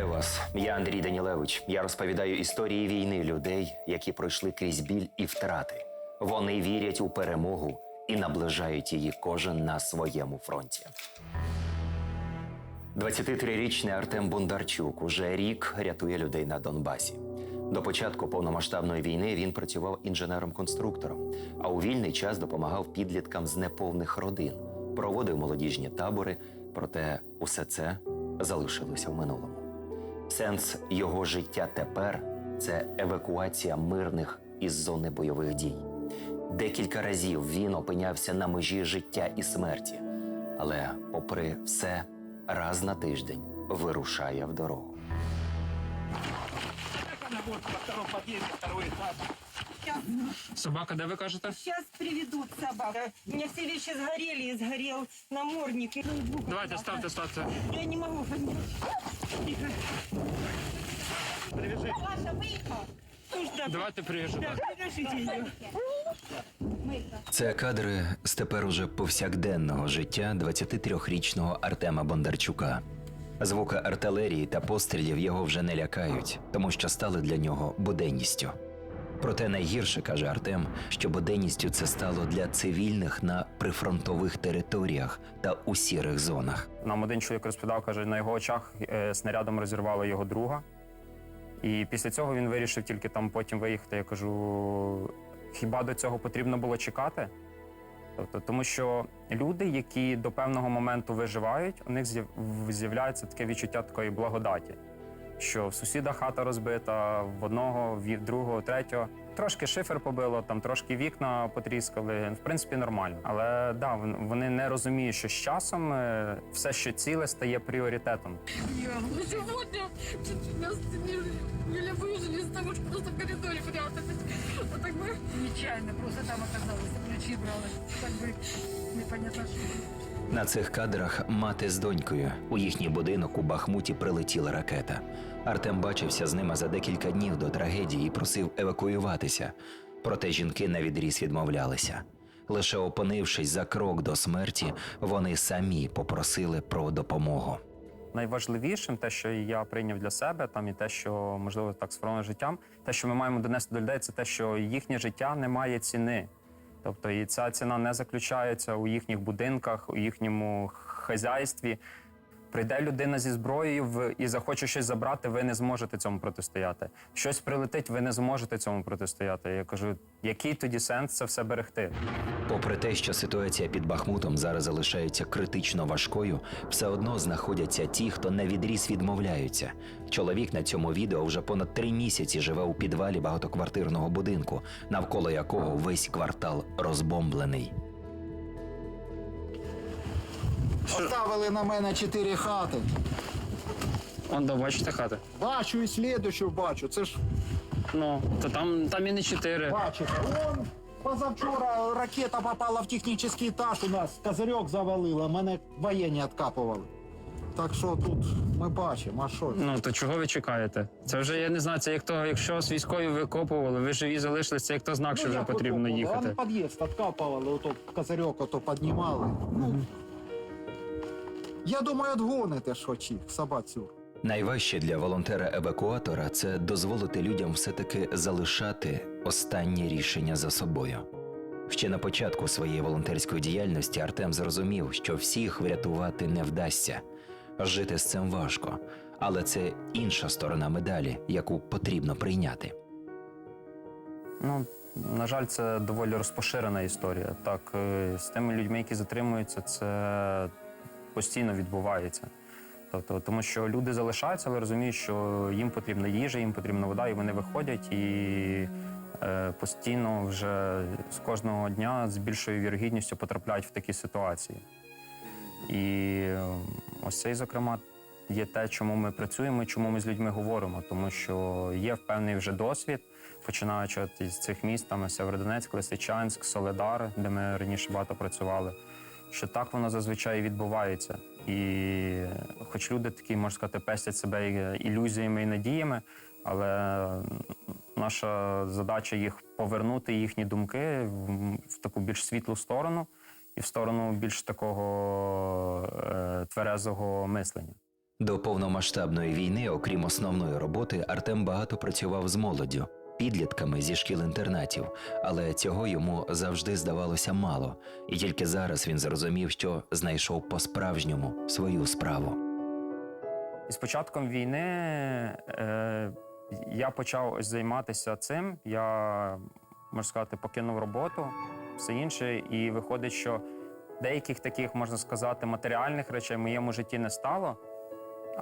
Вітаю вас. Я Андрій Данілевич. Я розповідаю історії війни людей, які пройшли крізь біль і втрати. Вони вірять у перемогу і наближають її кожен на своєму фронті. 23-річний Артем Бондарчук уже рік рятує людей на Донбасі. До початку повномасштабної війни він працював інженером-конструктором, а у вільний час допомагав підліткам з неповних родин, проводив молодіжні табори. Проте усе це залишилося в минулому. Сенс його життя тепер це евакуація мирних із зони бойових дій. Декілька разів він опинявся на межі життя і смерті, але, попри все, раз на тиждень вирушає в дорогу. Собака, де ви кажете? Сейчас приведут собак. У меня все вещи сгорели и сгорел намордник. Давайте, ставте, ставте. Я не могу поднять. Привяжи. Давайте ее. Це кадри з тепер уже повсякденного життя 23-річного Артема Бондарчука. Звуки артилерії та пострілів його вже не лякають, тому що стали для нього буденністю. Проте найгірше каже Артем, що буденністю це стало для цивільних на прифронтових територіях та у сірих зонах. Нам один чоловік розповідав, каже, на його очах е, снарядом розірвало його друга. І після цього він вирішив тільки там потім виїхати. Я кажу, хіба до цього потрібно було чекати? Тобто, тому що люди, які до певного моменту виживають, у них з'яв- з'являється таке відчуття такої благодаті, що в сусіда хата розбита, в одного, в другого, третього. Трошки шифер побило, там трошки вікна потріскали. В принципі, нормально. Але да, вон- вони не розуміють, що з часом е, все, що ціле, стає пріоритетом. Я, ну сегодня чуть нас не, еле выжили из того, что просто в коридоре прятались. А так бы Нечаянно просто там оказалось, ключи брала. Так бы непонятно что. На цих кадрах мати з донькою. У їхній будинок у Бахмуті прилетіла ракета. Артем бачився з ними за декілька днів до трагедії і просив евакуюватися. Проте жінки на відріз відмовлялися. Лише опинившись за крок до смерті, вони самі попросили про допомогу. Найважливішим, те, що я прийняв для себе, там і те, що можливо так сформовано життям, те, що ми маємо донести до людей, це те, що їхнє життя не має ціни. Тобто, і ця ціна не заключається у їхніх будинках, у їхньому хазяйстві. Прийде людина зі зброєю в- і захоче щось забрати, ви не зможете цьому протистояти. Щось прилетить, ви не зможете цьому протистояти. Я кажу, який тоді сенс це все берегти? Попри те, що ситуація під Бахмутом зараз залишається критично важкою, все одно знаходяться ті, хто на відріз відмовляються. Чоловік на цьому відео вже понад три місяці живе у підвалі багатоквартирного будинку, навколо якого весь квартал розбомблений. Поставили на мене чотири хати. Он да, бачите хати? Бачу і слідущу бачу. Це ж Ну, то там, там і не чотири. бачите. Вон позавчора ракета попала в технічний етаж у нас. Козирьок завалила, мене воєнні відкапували. Так що тут ми бачимо, а що? Ну то чого ви чекаєте? Це вже я не знаю. Це як то, якщо вас військові викопували, ви живі залишилися, це як то знак, що вже потрібно їхати. На під'їзд відкапували, ото козирьок ото піднімали. Ну, я думаю, відгоните ж очі собацю. Найважче для волонтера-евакуатора це дозволити людям все-таки залишати останнє рішення за собою. Ще на початку своєї волонтерської діяльності Артем зрозумів, що всіх врятувати не вдасться. Жити з цим важко, але це інша сторона медалі, яку потрібно прийняти. Ну на жаль, це доволі розпоширена історія. Так, е, з тими людьми, які затримуються, це постійно відбувається. Тобто, тому що люди залишаються, але розуміють, що їм потрібна їжа, їм потрібна вода, і вони виходять і е, постійно вже з кожного дня з більшою вірогідністю потрапляють в такі ситуації. І е, ось це, зокрема, є те, чому ми працюємо, чому ми з людьми говоримо, тому що є певний вже досвід, починаючи от із цих міст, там Северодонецьк, Лисичанськ, Соледар, де ми раніше багато працювали. Що так воно зазвичай відбувається. І хоч люди такі, можна сказати, пестять себе ілюзіями і надіями, але наша задача їх повернути, їхні думки в, таку більш світлу сторону і в сторону більш такого е, тверезого мислення. До повномасштабної війни, окрім основної роботи, Артем багато працював з молоддю, підлітками зі шкіл-інтернатів, але цього йому завжди здавалося мало, і тільки зараз він зрозумів, що знайшов по-справжньому свою справу. З початком війни е, я почав ось займатися цим. Я, можна сказати, покинув роботу, все інше, і виходить, що деяких таких, можна сказати, матеріальних речей в моєму житті не стало.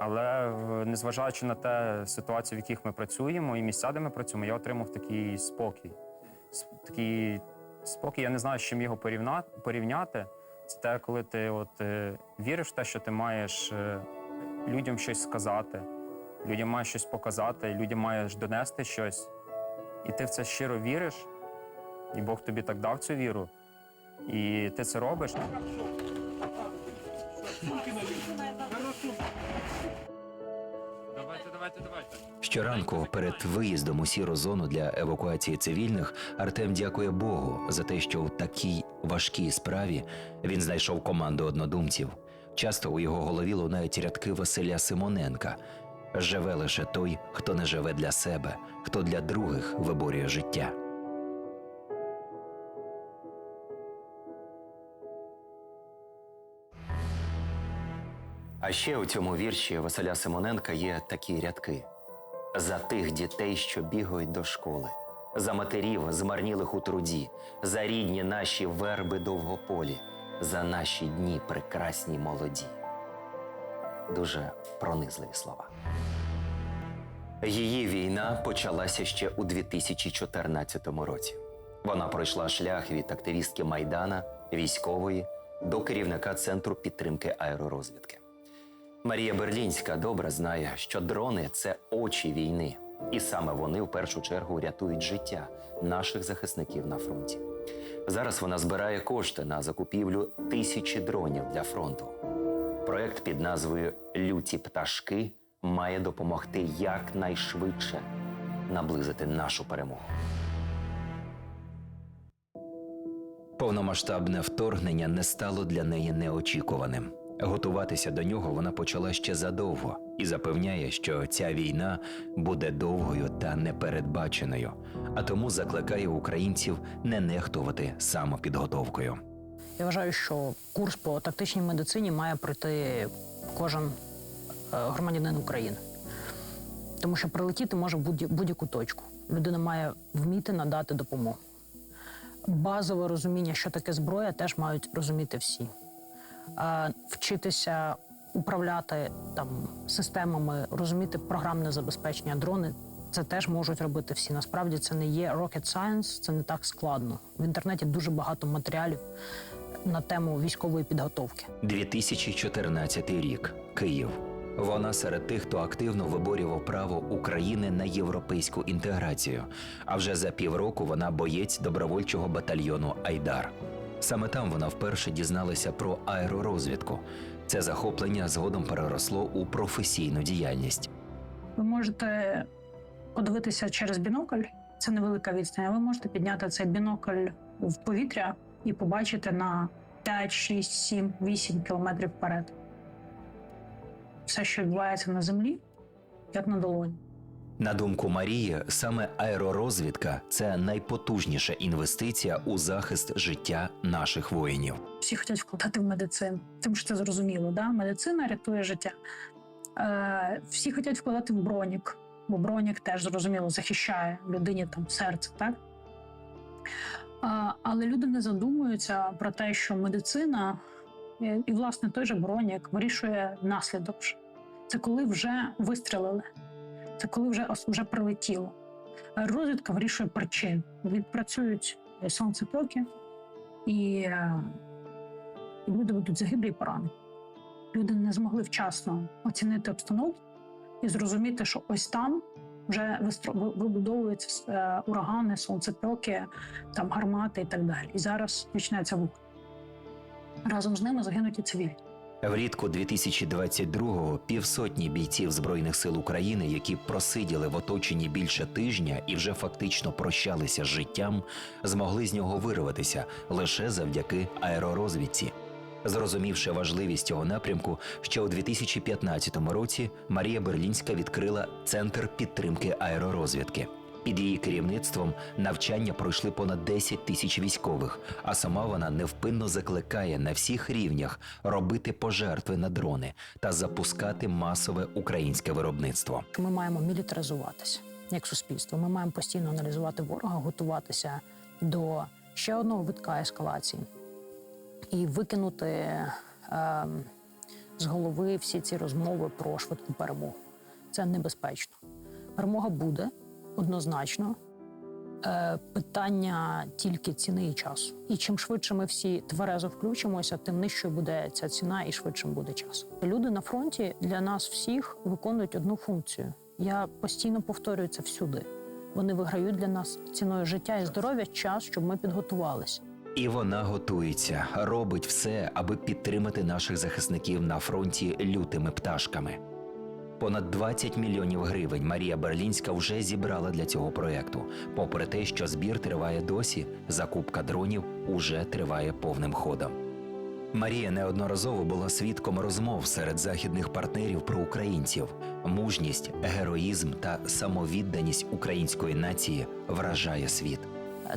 Але незважаючи на те ситуацію, в яких ми працюємо, і місця, де ми працюємо, я отримав такий спокій. Такий спокій, я не знаю, з чим його порівняти. Це те, коли ти от, е, віриш в те, що ти маєш е, людям щось сказати, людям маєш щось показати, людям маєш донести щось. І ти в це щиро віриш, і Бог тобі так дав цю віру. І ти це робиш. Щоранку перед виїздом у сіру зону для евакуації цивільних Артем дякує Богу за те, що в такій важкій справі він знайшов команду однодумців. Часто у його голові лунають рядки Василя Симоненка. Живе лише той, хто не живе для себе, хто для других виборює життя. А ще у цьому вірші Василя Симоненка є такі рядки: за тих дітей, що бігають до школи, за матерів, змарнілих у труді, за рідні наші верби довгополі, за наші дні прекрасні молоді. Дуже пронизливі слова. Її війна почалася ще у 2014 році. Вона пройшла шлях від активістки Майдана, військової до керівника центру підтримки аеророзвідки. Марія Берлінська добре знає, що дрони це очі війни, і саме вони в першу чергу рятують життя наших захисників на фронті. Зараз вона збирає кошти на закупівлю тисячі дронів для фронту. Проект під назвою Люті пташки має допомогти якнайшвидше наблизити нашу перемогу. Повномасштабне вторгнення не стало для неї неочікуваним. Готуватися до нього вона почала ще задовго і запевняє, що ця війна буде довгою та непередбаченою, а тому закликає українців не нехтувати самопідготовкою. Я вважаю, що курс по тактичній медицині має пройти кожен е, громадянин України. Тому що прилетіти може в будь-яку точку. Людина має вміти надати допомогу. Базове розуміння, що таке зброя, теж мають розуміти всі. Е, Вчитися управляти там системами, розуміти програмне забезпечення, дрони. Це теж можуть робити всі. Насправді це не є rocket science, це не так складно. В інтернеті дуже багато матеріалів на тему військової підготовки. 2014 рік. Київ. Вона серед тих, хто активно виборював право України на європейську інтеграцію. А вже за півроку вона боєць добровольчого батальйону Айдар. Саме там вона вперше дізналася про аеророзвідку. Це захоплення згодом переросло у професійну діяльність. Ви можете подивитися через бінокль, це невелика відстань. Ви можете підняти цей бінокль в повітря і побачити на 5, 6, 7, 8 кілометрів вперед. Все, що відбувається на землі, як на долоні. На думку Марії, саме аеророзвідка це найпотужніша інвестиція у захист життя наших воїнів. Всі хочуть вкладати в медицину, тому що це зрозуміло. Да? Медицина рятує життя. Е, всі хочуть вкладати в бронік, бо бронік теж зрозуміло захищає людині там серце, так? А, але люди не задумуються про те, що медицина е, і, власне, той же бронік вирішує наслідок. Це коли вже вистрілили, це коли вже, вже прилетіло. Розвідка вирішує причину. Відпрацюють сонцепоки, і, е, і люди будуть загиблі і поранені. Люди не змогли вчасно оцінити обстановку і зрозуміти, що ось там вже вибудовуються е, урагани, сонцепьоки, там гармати і так далі. І зараз почнеться вух. Разом з ними загинуть і цивільні. Влітку 2022-го півсотні бійців Збройних сил України, які просиділи в оточенні більше тижня і вже фактично прощалися з життям, змогли з нього вирватися лише завдяки аеророзвідці. Зрозумівши важливість цього напрямку, ще у 2015 році Марія Берлінська відкрила центр підтримки аеророзвідки. Під її керівництвом навчання пройшли понад 10 тисяч військових, а сама вона невпинно закликає на всіх рівнях робити пожертви на дрони та запускати масове українське виробництво. Ми маємо мілітаризуватися як суспільство. Ми маємо постійно аналізувати ворога, готуватися до ще одного витка ескалації і викинути е, з голови всі ці розмови про швидку перемогу. Це небезпечно. Перемога буде однозначно. Е, питання тільки ціни і часу. І чим швидше ми всі тверезо включимося, тим нижчою буде ця ціна і швидшим буде час. Люди на фронті для нас всіх виконують одну функцію. Я постійно повторюю це всюди. Вони виграють для нас ціною життя і здоров'я час, щоб ми підготувалися. І вона готується, робить все, аби підтримати наших захисників на фронті лютими пташками. Понад 20 мільйонів гривень Марія Берлінська вже зібрала для цього проекту. Попри те, що збір триває досі, закупка дронів уже триває повним ходом. Марія неодноразово була свідком розмов серед західних партнерів про українців. Мужність, героїзм та самовідданість української нації вражає світ.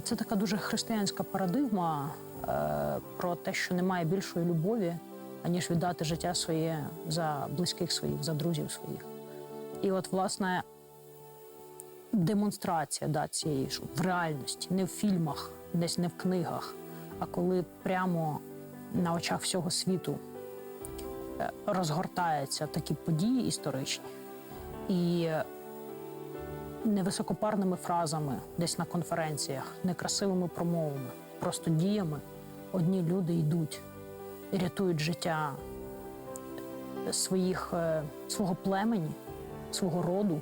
Це така дуже християнська парадигма е, про те, що немає більшої любові, аніж віддати життя своє за близьких своїх, за друзів своїх. І от, власне, демонстрація да, цієї ж в реальності, не в фільмах, десь не в книгах, а коли прямо на очах всього світу е, розгортаються такі події історичні. І не високопарними фразами десь на конференціях, не красивими промовами, просто діями одні люди йдуть рятують життя своїх, е, свого племені, свого роду.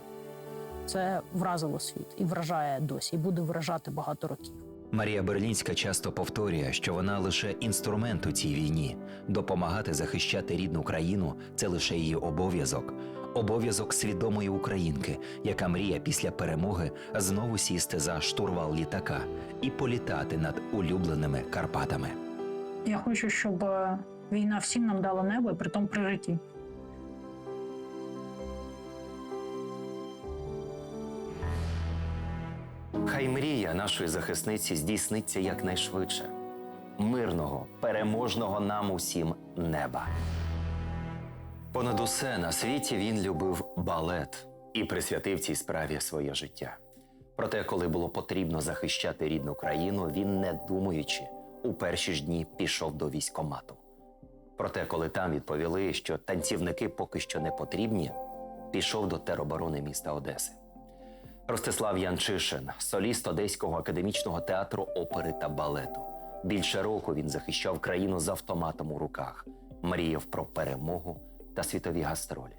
Це вразило світ і вражає досі, і буде вражати багато років. Марія Берлінська часто повторює, що вона лише інструмент у цій війні. Допомагати захищати рідну країну це лише її обов'язок. Обов'язок свідомої українки, яка мріє після перемоги знову сісти за штурвал літака і політати над улюбленими Карпатами. Я хочу, щоб е, війна всім нам дала небо, і притом при житті. Хай мрія нашої захисниці здійсниться якнайшвидше. Мирного, переможного нам усім неба. Понад усе на світі він любив балет і присвятив цій справі своє життя. Проте, коли було потрібно захищати рідну країну, він, не думаючи, у перші ж дні пішов до військомату. Проте, коли там відповіли, що танцівники поки що не потрібні, пішов до тероборони міста Одеси. Ростислав Янчишин, соліст Одеського академічного театру опери та балету. Більше року він захищав країну з автоматом у руках, мріяв про перемогу та світові гастролі.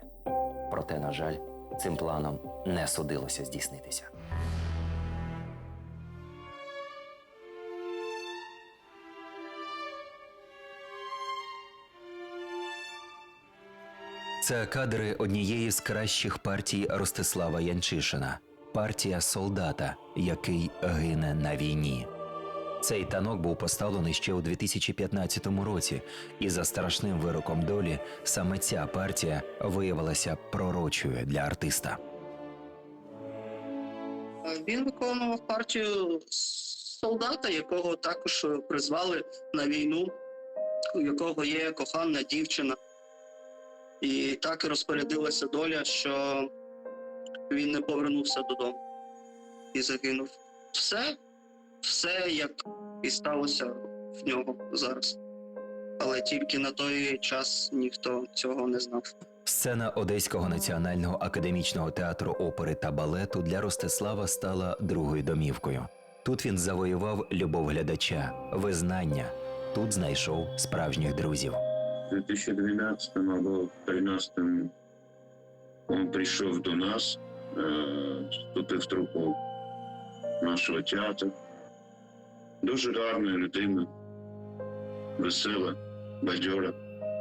Проте, на жаль, цим планом не судилося здійснитися. Це кадри однієї з кращих партій Ростислава Янчишина партія солдата, який гине на війні. Цей танок був поставлений ще у 2015 році, і за страшним вироком долі саме ця партія виявилася пророчою для артиста. Він виконував партію солдата, якого також призвали на війну, у якого є кохана дівчина. І так розпорядилася доля, що він не повернувся додому і загинув. Все, все як і сталося в нього зараз. Але тільки на той час ніхто цього не знав. Сцена Одеського національного академічного театру опери та балету для Ростислава стала другою домівкою. Тут він завоював любов глядача, визнання. Тут знайшов справжніх друзів. В 2012 або 2013 він прийшов до нас, е, вступив в трупу нашого театру. Дуже гарна людина, весела, бадьора.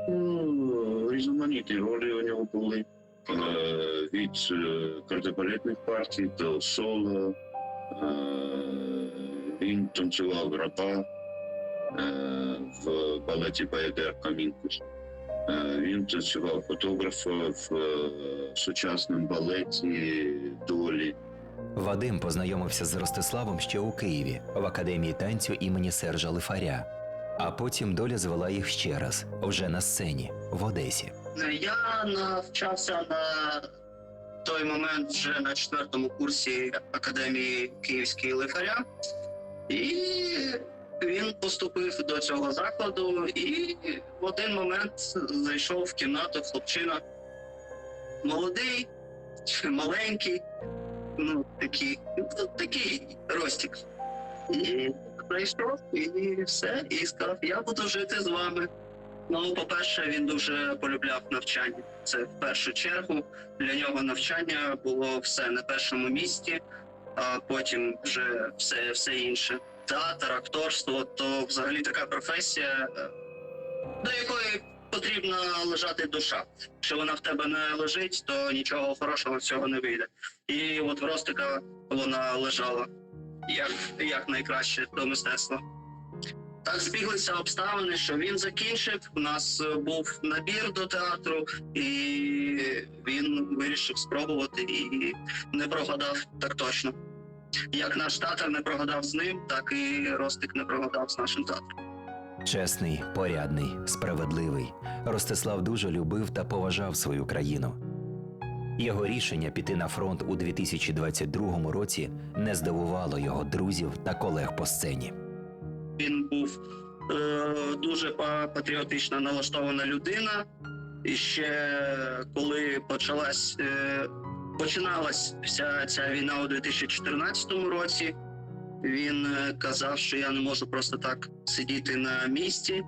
Ну, різноманітні ролі у нього були. Е, Від е, кардебалетних партій до соло. Е, Він танцював раба. В балеті Баядер Камінкус. Е, Він працював фотографом в е, сучасному балеті долі. Вадим познайомився з Ростиславом ще у Києві в академії танцю імені Сержа Лифаря. А потім доля звела їх ще раз вже на сцені в Одесі. Я навчався на той момент вже на четвертому курсі академії Київської лихаря, і він поступив до цього закладу, і в один момент зайшов в кімнату хлопчина молодий, маленький, ну такий, ну, такий ростик. І зайшов, і все, і сказав, я буду жити з вами. Ну, по-перше, він дуже полюбляв навчання. Це в першу чергу для нього навчання було все на першому місці, а потім вже все, все інше. Театр, акторство то взагалі така професія, е, до якої потрібна лежати душа. Якщо вона в тебе не лежить, то нічого хорошого з цього не вийде. І от в Ростика вона лежала як, як найкраще до мистецтва. Так збіглися обставини, що він закінчив. У нас був набір до театру, і він вирішив спробувати і не прогадав так точно. Як наш театр не прогадав з ним, так і Ростик не прогадав з нашим театром. Чесний, порядний, справедливий. Ростислав дуже любив та поважав свою країну. Його рішення піти на фронт у 2022 році не здивувало його друзів та колег по сцені. Він був е, дуже патріотично налаштована людина. І ще коли почалась е, починалась вся ця війна у 2014 році, він е, казав, що я не можу просто так сидіти на місці.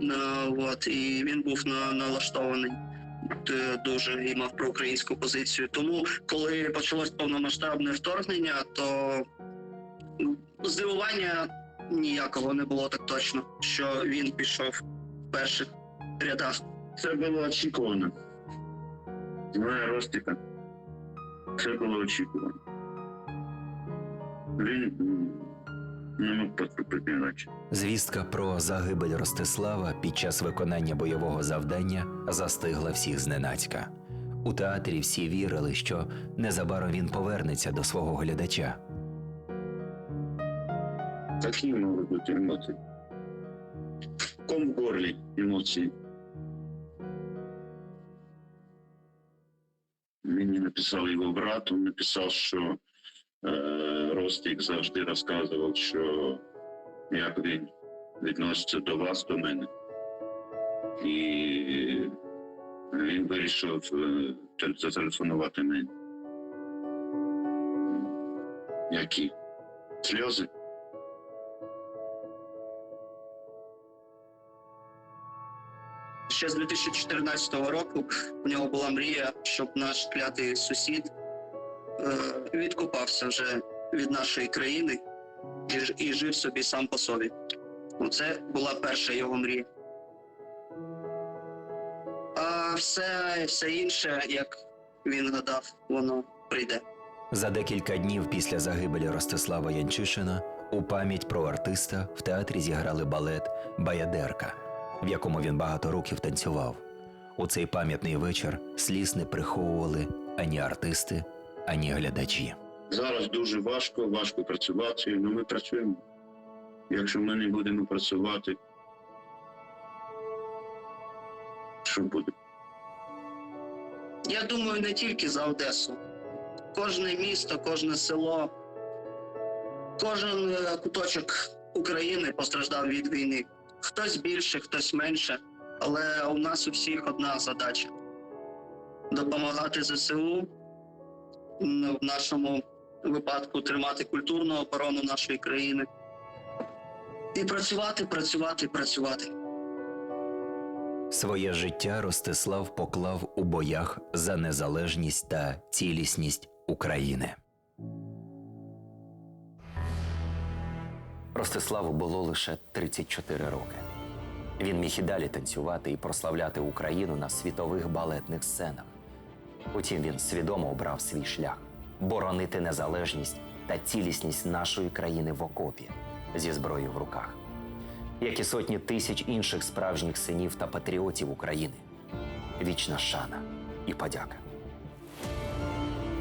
На, от, і він був на, налаштований дуже і мав проукраїнську позицію. Тому, коли почалось повномасштабне вторгнення, то ну, здивування ніякого не було так точно, що він пішов в перших рядах. Це було очікувано. Знає Ростика. Це було очікувано. Він не мог потрапити іначе. Звістка про загибель Ростислава під час виконання бойового завдання застигла всіх зненацька. У театрі всі вірили, що незабаром він повернеться до свого глядача. Такі можуть бути емоції. Ком горлі емоції. Мені написав його брат, він написав, що е, Ростик завжди розказував, що як він відноситься до вас, до мене. І він вирішив е, зателефонувати мені. Які? Сльози? Ще з 2014 року у нього була мрія, щоб наш клятий сусід е, відкупався вже від нашої країни і, і жив собі сам по собі. Це була перша його мрія. А все, все інше, як він гадав, воно прийде. За декілька днів після загибелі Ростислава Янчишина у пам'ять про артиста в театрі зіграли балет Баядерка, в якому він багато років танцював. У цей пам'ятний вечір сліз не приховували ані артисти, ані глядачі. Зараз дуже важко, важко працювати, але ми працюємо. Якщо ми не будемо працювати, що буде? Я думаю, не тільки за Одесу. Кожне місто, кожне село, кожен е, куточок України постраждав від війни. Хтось більше, хтось менше. Але у нас у всіх одна задача допомагати ЗСУ, в нашому випадку тримати культурну оборону нашої країни. І працювати, працювати, працювати. Своє життя Ростислав поклав у боях за незалежність та цілісність України. Ростиславу було лише 34 роки. Він міг і далі танцювати і прославляти Україну на світових балетних сценах. Утім, він свідомо обрав свій шлях боронити незалежність та цілісність нашої країни в окопі зі зброєю в руках. як і сотні тисяч інших справжніх синів та патріотів України. Вічна шана і подяка.